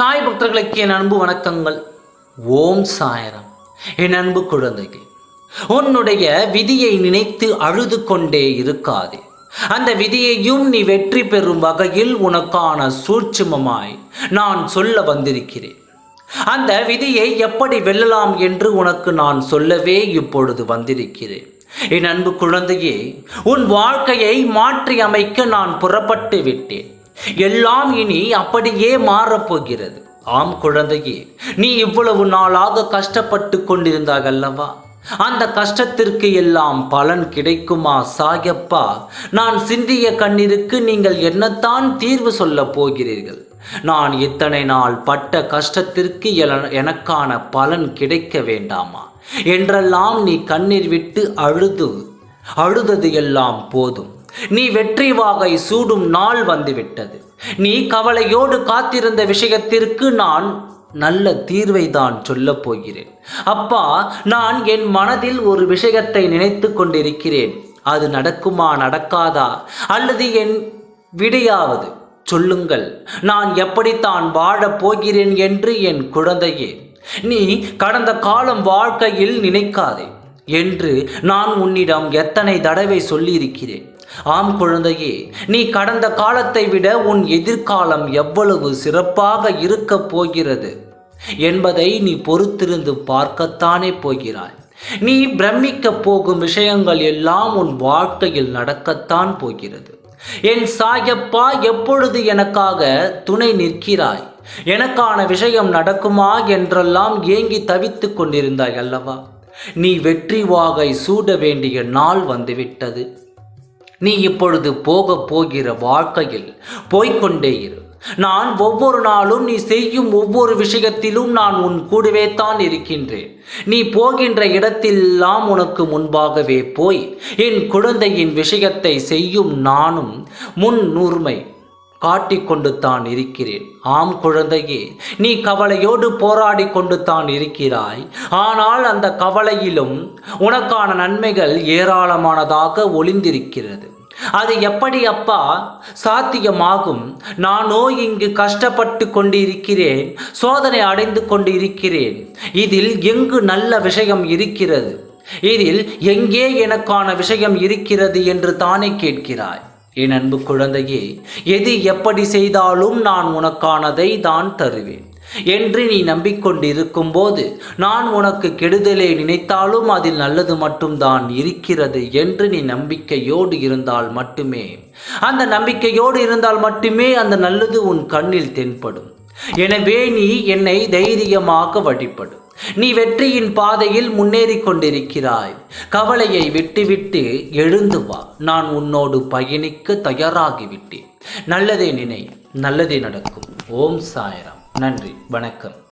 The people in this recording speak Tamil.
பக்தர்களுக்கு என் அன்பு வணக்கங்கள். ஓம் சாயரம். என் அன்பு குழந்தைகள் உன்னுடைய விதியை நினைத்து அழுது கொண்டே இருக்காதே. அந்த விதியையும் நீ வெற்றி பெறும் வகையில் உனக்கான சூட்சுமமாய் நான் சொல்ல வந்திருக்கிறேன். அந்த விதியை எப்படி வெல்லலாம் என்று உனக்கு நான் சொல்லவே இப்பொழுது வந்திருக்கிறேன். என் அன்பு குழந்தையே உன் வாழ்க்கையை மாற்றி அமைக்க நான் புறப்பட்டு விட்டேன். எல்லாம் இனி அப்படியே மாறப்போகிறது. ஆம் குழந்தையே நீ இவ்வளவு நாளாக கஷ்டப்பட்டு கொண்டிருந்தாய் அல்லவா? அந்த கஷ்டத்திற்கு எல்லாம் பலன் கிடைக்குமா சாயப்பா? நான் சிந்திய கண்ணீருக்கு நீங்கள் என்னத்தான் தீர்வு சொல்லப் போகிறீர்கள்? நான் இத்தனை நாள் பட்ட கஷ்டத்திற்கு எல- எனக்கான பலன் கிடைக்க வேண்டாமா? என்றெல்லாம் நீ கண்ணீர் விட்டு அழுது அழுதது எல்லாம் போதும். நீ வெற்றி வாகை சூடும் நாள் வந்துவிட்டது. நீ கவலையோடு காத்திருந்த விஷயத்திற்கு நான் நல்ல தீர்வை தான் சொல்லப் போகிறேன். அப்பா நான் என் மனதில் ஒரு விஷயத்தை நினைத்து கொண்டிருக்கிறேன். அது நடக்குமா நடக்காதா? அல்லது என் விடையாவது சொல்லுங்கள். நான் எப்படித்தான் வாழப் போகிறேன் என்று என் குழந்தையே நீ கடந்த காலம் வாழ்க்கையில் நினைக்காதே. என்று நான் உன்னிடம் எத்தனை தடவை சொல்லியிருக்கிறேன். ஆம் குழந்தையே நீ கடந்த காலத்தை விட உன் எதிர்காலம் எவ்வளவு சிறப்பாக இருக்கப் போகிறது என்பதை நீ பொறுத்திருந்து பார்க்கத்தானே போகிறாய். நீ பிரமிக்கப் போகும் விஷயங்கள் எல்லாம் உன் வாழ்க்கையில் நடக்கத்தான் போகிறது. என் சாயப்பா எப்பொழுது எனக்காக துணை நிற்கிறாய்? எனக்கான விஷயம் நடக்குமா என்றெல்லாம் ஏங்கி தவித்துக் கொண்டிருந்தாய் அல்லவா? நீ வெற்றி வாகை சூட வேண்டிய நாள் வந்துவிட்டது. நீ இப்பொழுது போக போகிற வாழ்க்கையில் போய்க்கொண்டே இரு. நான் ஒவ்வொரு நாளும் நீ செய்யும் ஒவ்வொரு விஷயத்திலும் நான் உன் கூடவே தான் இருக்கின்றேன். நீ போகின்ற இடத்தெல்லாம் உனக்கு முன்பாகவே போய் என் குழந்தையின் விஷயத்தை செய்யும் நானும் முன்னுரிமை காட்டிக்கொண்டு தான் இருக்கிறேன் ஆம் குழந்தையே நீ கவலையோடு போராடி கொண்டு தான் இருக்கிறாய். ஆனால் அந்த கவலையிலும் உனக்கான நன்மைகள் ஏராளமானதாக ஒளிந்திருக்கிறது. அது எப்படி அப்பா? சாத்தியமாகும். நானோ இங்கு கஷ்டப்பட்டு கொண்டிருக்கிறேன் சோதனை அடைந்து கொண்டு இருக்கிறேன் இதில் எங்கு நல்ல விஷயம் இருக்கிறது? இதில் எங்கே எனக்கான விஷயம் இருக்கிறது என்று தானே கேட்கிறாய். என் அன்பு குழந்தையே எது எப்படி செய்தாலும் நான் உனக்கானதை தான் தருவேன். என்று நீ நம்பிக்கொண்டிருக்கும் போது நான் உனக்கு கெடுதலை நினைத்தாலும் அதில் நல்லது மட்டும்தான் இருக்கிறது என்று நீ நம்பிக்கையோடு இருந்தால் மட்டுமே. அந்த நம்பிக்கையோடு இருந்தால் மட்டுமே அந்த நல்லது உன் கண்ணில் தென்படும். எனவே நீ என்னை தைரியமாக வழிபடும் நீ வெற்றியின் பாதையில் முன்னேறி கொண்டிருக்கிறாய். கவலையை விட்டுவிட்டு எழுந்து வா. நான் உன்னோடு பயணிக்க தயாராகிவிட்டேன். நல்லதே நினை நல்லதே நடக்கும். ஓம் சாயரம். நன்றி வணக்கம்.